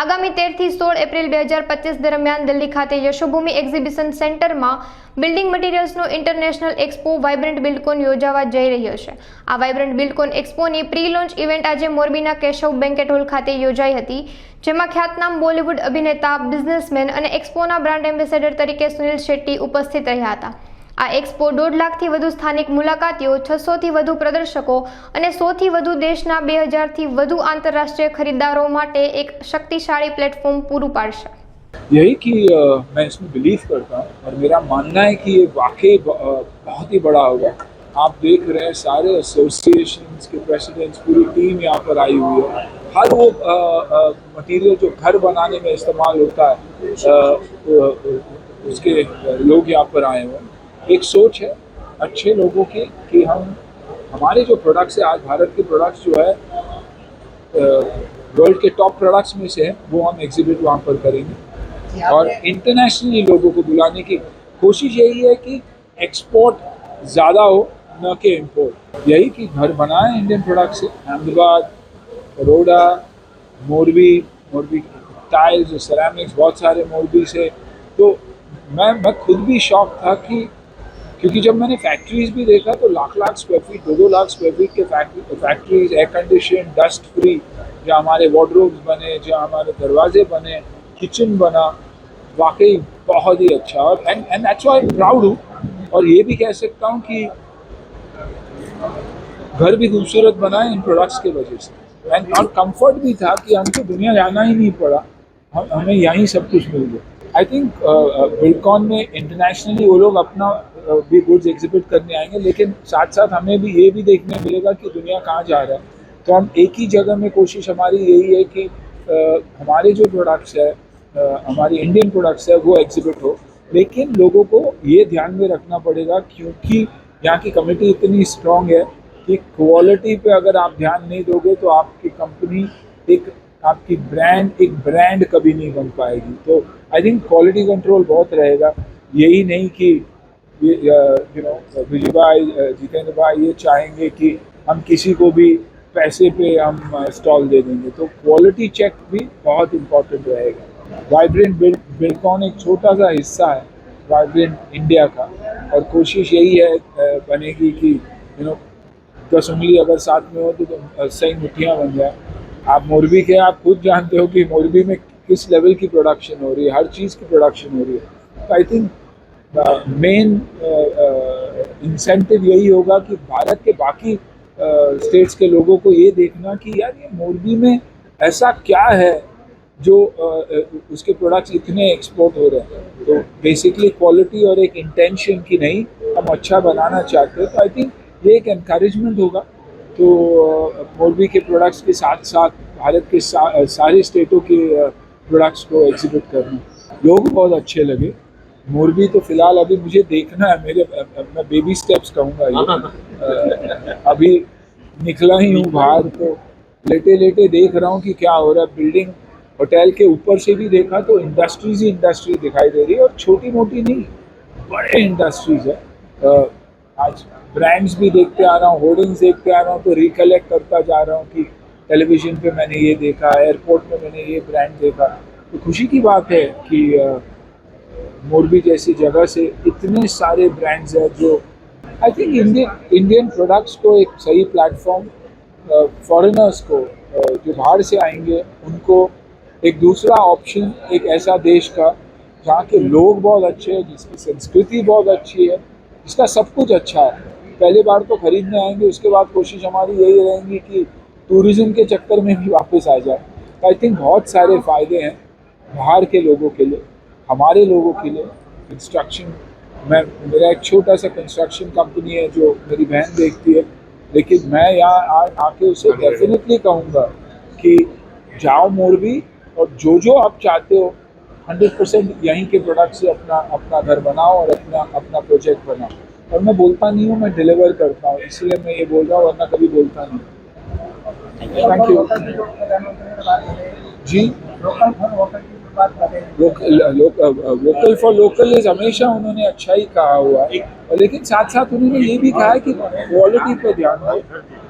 આગામી તેરથી સોળ એપ્રિલ બે હજાર પચીસ દરમિયાન દિલ્હી ખાતે યશોભૂમિ એક્ઝિબિશન સેન્ટરમાં બિલ્ડિંગ મટીરિયલ્સનો ઇન્ટરનેશનલ એક્સપો વાઇબ્રન્ટ બિલ્ડકોન યોજાવા જઈ રહ્યો છે. આ વાઇબ્રન્ટ બિલ્ડકોન એક્સપોની પ્રી લોન્ચ ઇવેન્ટ આજે મોરબીના કેશવ બેન્કેટ હોલ ખાતે યોજાઈ હતી, જેમાં ખ્યાતનામ બોલિવૂડ અભિનેતા, બિઝનેસમેન અને એક્સપોના બ્રાન્ડ એમ્બેસેડર તરીકે સુનિલ શેટ્ટી ઉપસ્થિત રહ્યા હતા. આ એક્સપો દોઢ લાખથી વધુ સ્થાનિક મુલાકાતીઓ છસોથી વધુ પ્રદર્શકો અને સોથી વધુ દેશના બે હજારથી વધુ આંતરરાષ્ટ્રીય ખરીદદારો માટે એક શક્તિશાળી પ્લેટફોર્મ પૂરું પાડશે यही कि अ, मैं इसमें बिलीव करता हूँ और मेरा मानना है कि ये वाकई ब- अ, बहुत ही बड़ा होगा आप देख रहे हैं सारे एसोसिएशंस के प्रेसिडेंट्स पूरी टीम यहाँ पर आई हुई है हर वो मटेरियल जो घर बनाने में इस्तेमाल होता है अ, अ, उसके लोग यहाँ पर आए हुए हैं एक सोच है अच्छे लोगों की कि हम हमारे जो प्रोडक्ट्स है आज भारत के प्रोडक्ट्स जो है वर्ल्ड के टॉप प्रोडक्ट्स में से है वो हम एग्जिबिट वहाँ पर करेंगे। और इंटरनेशनली लोगों को बुलाने की कोशिश यही है कि एक्सपोर्ट ज़्यादा हो न कि इम्पोर्ट यही कि घर बनाए इंडियन प्रोडक्ट से अहमदाबाद बड़ोड़ा मोरबी मोरबी टाइल्स और सेरामिक्स बहुत सारे मोरबी से। तो मैं मैं खुद भी शौक था कि क्योंकि जब मैंने फैक्ट्रीज भी देखा तो लाख लाख स्क्वायर फीट दो दो लाख स्क्वायर फीट के factory factories air condition dust free जहाँ हमारे वार्डरोब्स बने, जहाँ हमारे दरवाजे बने किचन बना, वाकई बहुत ही अच्छा। और and and that's why proud हूँ। और ये भी कह सकता हूँ कि घर भी खूबसूरत बना है इन प्रोडक्ट्स के वजह से। एंड और कंफर्ट भी था कि हमको दुनिया जाना ही नहीं पड़ा। हमें यहीं सब कुछ मिल गया। आई थिंक बिल्डकॉन में इंटरनेशनली वो लोग अपना uh, भी गुड्स एग्जिबिट करने आएँगे लेकिन साथ साथ हमें भी ये भी देखने मिलेगा कि दुनिया कहाँ जा रहा है। तो हम एक ही जगह में कोशिश हमारी यही है कि uh, हमारे जो प्रोडक्ट्स है uh, हमारी इंडियन प्रोडक्ट्स है वो एग्जिबिट हो। लेकिन लोगों को ये ध्यान में रखना पड़ेगा क्योंकि यहाँ की कमेटी इतनी स्ट्रांग है कि क्वालिटी पे अगर आप ध्यान नहीं दोगे तो आपकी कंपनी एक आपकी ब्रांड एक ब्रांड कभी नहीं बन पाएगी। तो आई थिंक क्वालिटी कंट्रोल बहुत रहेगा। यही नहीं कि ये नो विजय भाई जितेंद्र भाई ये चाहेंगे कि हम किसी को भी पैसे पे हम स्टॉल दे देंगे। तो क्वालिटी चेक भी बहुत इम्पोर्टेंट रहेगा। वाइब्रेंट बिल्डकॉन एक छोटा सा हिस्सा है वाइब्रेंट इंडिया का। और कोशिश यही है बनेगी कि यू नो दस उंगली अगर साथ में हो तो, तो सही मुठ्ठियाँ बन जाए। आप मोरबी के आप खुद जानते हो कि मोरबी में किस लेवल की प्रोडक्शन हो रही है हर चीज़ की प्रोडक्शन हो रही है। तो आई थिंक मेन इंसेंटिव यही होगा कि भारत के बाकी स्टेट्स uh, के लोगों को ये देखना कि यार ये मोरबी में ऐसा क्या है जो अ, अ, उसके प्रोडक्ट्स इतने एक्सपोर्ट हो रहे हैं। तो बेसिकली क्वालिटी और एक इंटेंशन की नहीं हम अच्छा बनाना चाहते हैं। तो आई थिंक ये एक encouragement होगा। तो मोरबी के प्रोडक्ट्स के साथ साथ भारत के सा, सारे स्टेटों के प्रोडक्ट्स को एग्जिबिट करना। लोग बहुत अच्छे लगे। मोरबी तो फ़िलहाल अभी मुझे देखना है मेरे मैं बेबी स्टेप्स कहूँगा ये। अभी निकला ही हूँ बाहर तो लेटे लेटे देख रहा हूँ कि क्या हो रहा है। बिल्डिंग होटल के ऊपर से भी देखा तो इंडस्ट्रीज़ ही इंडस्ट्री दिखाई दे रही है और छोटी मोटी नहीं बड़े इंडस्ट्रीज़ है। आज ब्रांड्स भी देखते आ रहा हूँ होर्डिंग्स देखते आ रहा हूँ तो रिकलेक्ट करता जा रहा हूँ कि टेलीविज़न पे मैंने ये देखा एयरपोर्ट में मैंने ये ब्रांड देखा। तो खुशी की बात है कि मोरबी जैसी जगह से इतने सारे ब्रांड्स हैं जो I think Indian Indian products को एक सही प्लेटफॉर्म फॉरेनर्स को जो बाहर से आएँगे, उनको एक दूसरा ऑप्शन एक ऐसा देश का, जहाँ के लोग बहुत अच्छे हैं, जिसकी संस्कृति बहुत अच्छी है, जिसका सब कुछ अच्छा है। पहली बार तो खरीदने आएँगे उसके बाद कोशिश हमारी यही रहेगी कि टूरिज़्म के चक्कर में भी वापस आ जाए। आई थिंक बहुत सारे फ़ायदे हैं बाहर के लोगों के लिए हमारे लोगों के लिए। कंस्ट्रक्शन मैं मेरा एक छोटा सा कंस्ट्रक्शन कंपनी है जो मेरी बहन देखती है लेकिन मैं यहाँ आ- आके उसे डेफिनेटली कहूँगा कि जाओ मोरबी और जो जो आप चाहते हो हंड्रेड परसेंट यहीं के प्रोडक्ट से अपना अपना घर बनाओ और अपना अपना प्रोजेक्ट बनाओ। और मैं बोलता नहीं हूँ मैं डिलीवर करता हूँ इसलिए मैं ये बोल रहा हूँ वरना कभी बोलता नहीं। Thank you ji? Local for vocal की बात कर रहे vocal vocal for local is हमेशा उन्होंने अच्छा ही कहा हुआ है। और लेकिन साथ साथ उन्होंने ये भी कहा है कि क्वालिटी पे ध्यान दो।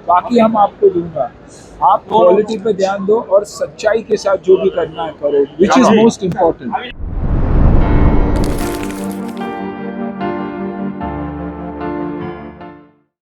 बाकी हम आपको दूँगा। आप क्वालिटी पे ध्यान दो और सच्चाई के साथ जो भी करना है करो विच इज़ मोस्ट इम्पोर्टेंट